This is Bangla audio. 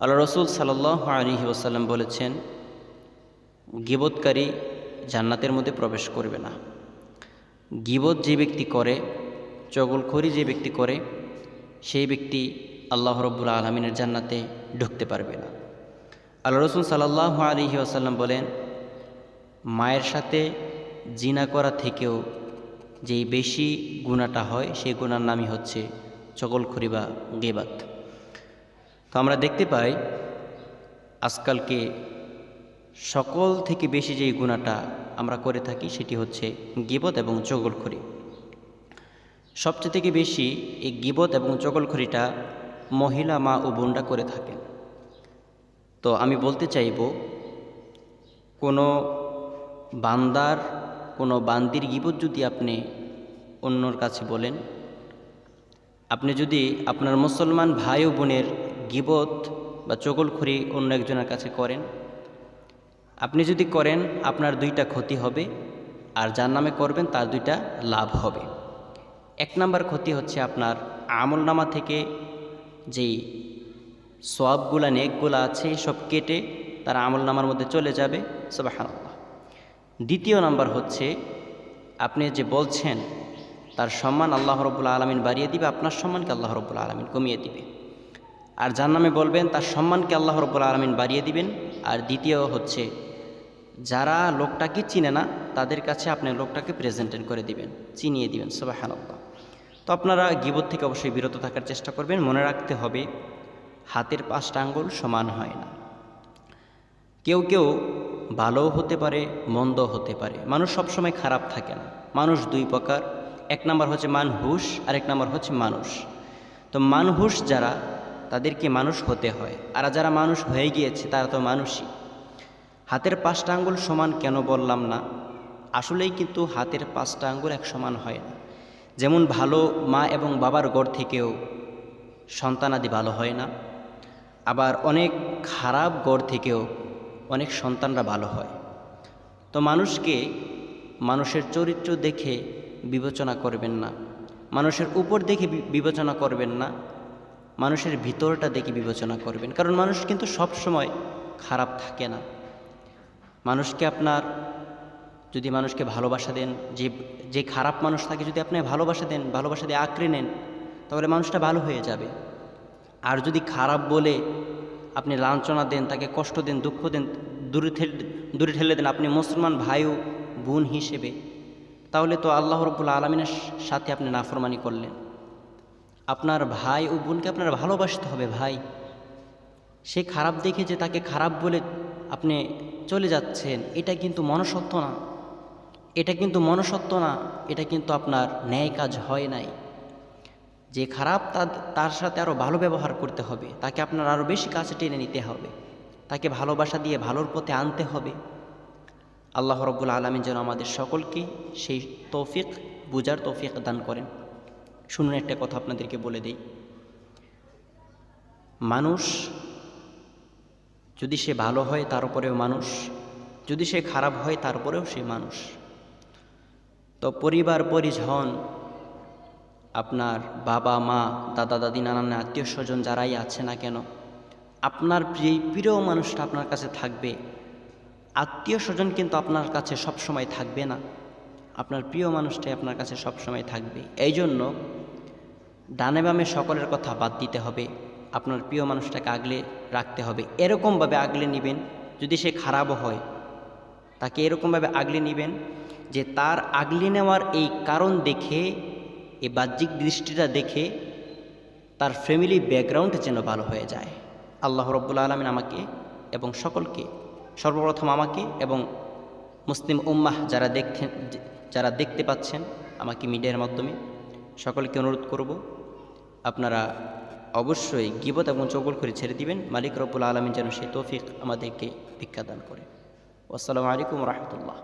আল্লাহ রসুল সাল্লাহ আলী ওসাল্লাম বলেছেন, গিবৎকারী জান্নাতের মধ্যে প্রবেশ করবে না। গিবত যে ব্যক্তি করে, চগলখড়ি যে ব্যক্তি করে, সেই ব্যক্তি আল্লাহ রব্বুল আলমিনের জান্নাতে ঢুকতে পারবে না। আল্লাহ রসুল সাল্লাহ আলী আসাল্লাম বলেন, মায়ের সাথে জিনা করা থেকেও যেই বেশি গুণাটা হয়, সেই গুণার নামই হচ্ছে চগলখড়ি বা গেবাত তো আমরা দেখতে পাই আজকালকে সকল থেকে বেশি যেই গুণাটা আমরা করে থাকি সেটি হচ্ছে গিবত এবং চগলখড়ি। সবচেয়ে থেকে বেশি এই গিবত এবং চগলখড়িটা মহিলা মা ও বোনরা করে থাকেন। তো আমি বলতে চাইব, কোনো বান্দার, কোনো বান্দির গিবত যদি আপনি অন্যর কাছে বলেন, আপনি যদি আপনার মুসলমান ভাই ও বোনের গিবত বা চগলখড়ি অন্য একজনের কাছে করেন। আপনি যদি করেন, আপনার দুইটা ক্ষতি হবে আর যার নামে করবেন, তার দুইটা লাভ হবে। এক নাম্বার ক্ষতি হচ্ছে আপনার আমল নামা থেকে যেই সোয়াবগুলা নেকগুলা আছে, সব কেটে তার আমল নামার মধ্যে চলে যাবে। সব সবাহ দ্বিতীয় নাম্বার হচ্ছে, আপনি যে বলছেন, তার সম্মান আল্লাহ রব্বুল আলমিন বাড়িয়ে দিবে, আপনার সম্মানকে আল্লাহ রব্বুল আলমিন কমিয়ে দিবে। আর যার নামে বলবেন, তার সম্মানকে আল্লাহ রব্বুল আলমিন বাড়িয়ে দিবেন। আর দ্বিতীয় হচ্ছে, যারা লোকটাকে চিনে না, তাদের কাছে আপনি লোকটাকে প্রেজেন্টেন করে দিবেন, চিনিয়ে দিবেন সবাহান তো আপনারা গিবত থেকে অবশ্যই বিরত থাকার চেষ্টা করবেন, মনে রাখতে হবে, হাতের পাঁচটা আঙ্গুল সমান হয় না। কেউ কেউ ভালোও হতে পারে মন্দ হতে পারে। মানুষ সবসময় খারাপ থাকে না। মানুষ দুই প্রকার। এক নাম্বার হচ্ছে মানহুস আর এক নাম্বার হচ্ছে মানুষ। তো মানহুস যারা তাদেরকে মানুষ হতে হয়। আর যারা মানুষ হয়ে গিয়েছে, তারা তো মানুষই। হাতের পাঁচটা আঙ্গুল সমান কেন বললাম না? আসলেই কিন্তু হাতের পাঁচটা আঙ্গুল এক সমান হয় না। যেমন ভালো মা এবং বাবার গড় থেকেও সন্তানাদি ভালো হয় না। আবার অনেক খারাপ গড় থেকেও অনেক সন্তানরা ভালো হয়। তো মানুষকে মানুষের চরিত্র দেখে বিবেচনা করবেন না। মানুষের উপর দেখে বিবেচনা করবেন না। মানুষের ভিতরটা দেখে বিবেচনা করবেন। কারণ মানুষ কিন্তু সব সময় খারাপ থাকে না। মানুষকে আপনার যদি মানুষকে ভালোবাসা দেন, যে যে খারাপ মানুষ থাকে যদি আপনি ভালোবাসা দেন, ভালোবাসা দিয়ে আঁকড়ে নেন, তাহলে মানুষটা ভালো হয়ে যাবে। আর যদি খারাপ বলে আপনি লাঞ্ছনা দেন, তাকে কষ্ট দেন, দুঃখ দেন, দূরে ঠেলে দূরে ঠেলে দেন আপনি মুসলমান ভাইও বোন হিসেবে, তাহলে তো আল্লাহ রব্বুল আলমিনের সাথে আপনি নাফরমানি করলেন। আপনার ভাই ও বোনকে আপনার ভালোবাসতে হবে ভাই। সে খারাপ দেখে যে তাকে খারাপ বলে আপনি চলে যাচ্ছেন, এটা কিন্তু মনসত্ব না। এটা কিন্তু মনসত্ব না, এটা কিন্তু আপনার ন্যায় কাজ হয় নাই। যে খারাপ তার সাথে আরও ভালো ব্যবহার করতে হবে, তাকে আপনার আরও বেশি কাছে টেনে নিতে হবে। তাকে ভালোবাসা দিয়ে ভালোর পথে আনতে হবে। আল্লাহ রব্বুল আলমী যেন আমাদের সকলকে সেই তৌফিক বুজার তৌফিক দান করেন। শুনুন একটা কথা আপনাদেরকে বলে দিই। মানুষ যদি সে ভালো হয় তার উপরেও মানুষ, যদি সে খারাপ হয় তারপরেও সে মানুষ। তো পরিবার, পরিজন, আপনার বাবা, মা, দাদা, দাদি, নানান আত্মীয় স্বজন যারাই আছে না কেন, আপনার যেই প্রিয় মানুষটা আপনার কাছে থাকবে। আত্মীয় স্বজন কিন্তু আপনার কাছে সব সময় থাকবে না। আপনার প্রিয় মানুষটাই আপনার কাছে সব সময় থাকবে। এই জন্য ডানে বামে সকলের কথা বাদ দিতে হবে। আপনার প্রিয় মানুষটাকে আগলে রাখতে হবে। এরকমভাবে আগলে নেবেন, যদি সে খারাপও হয়, তাকে এরকমভাবে আগলে নেবেন যে তার আগলে নেওয়ার এই কারণ দেখে, এই বাহ্যিক দৃষ্টিটা দেখে তার ফ্যামিলি ব্যাকগ্রাউন্ড যেন ভালো হয়ে যায়। আল্লাহ রব্বুল আলমিন আমাকে এবং সকলকে, সর্বপ্রথম আমাকে এবং মুসলিম উম্মাহ যারা দেখছেন যারা দেখতে পাচ্ছেন আমাকে মিডিয়ার মাধ্যমে, সকলকে অনুরোধ করব, আপনারা অবশ্যই গিবত এবং চৌকল করে ছেড়ে দিবেন। মালিক রব্বুল আলমিন যেন সে তৌফিক আমাদেরকে ভিক্ষা দান করে। আসসালামু আলাইকুম রহমতুল্লাহ।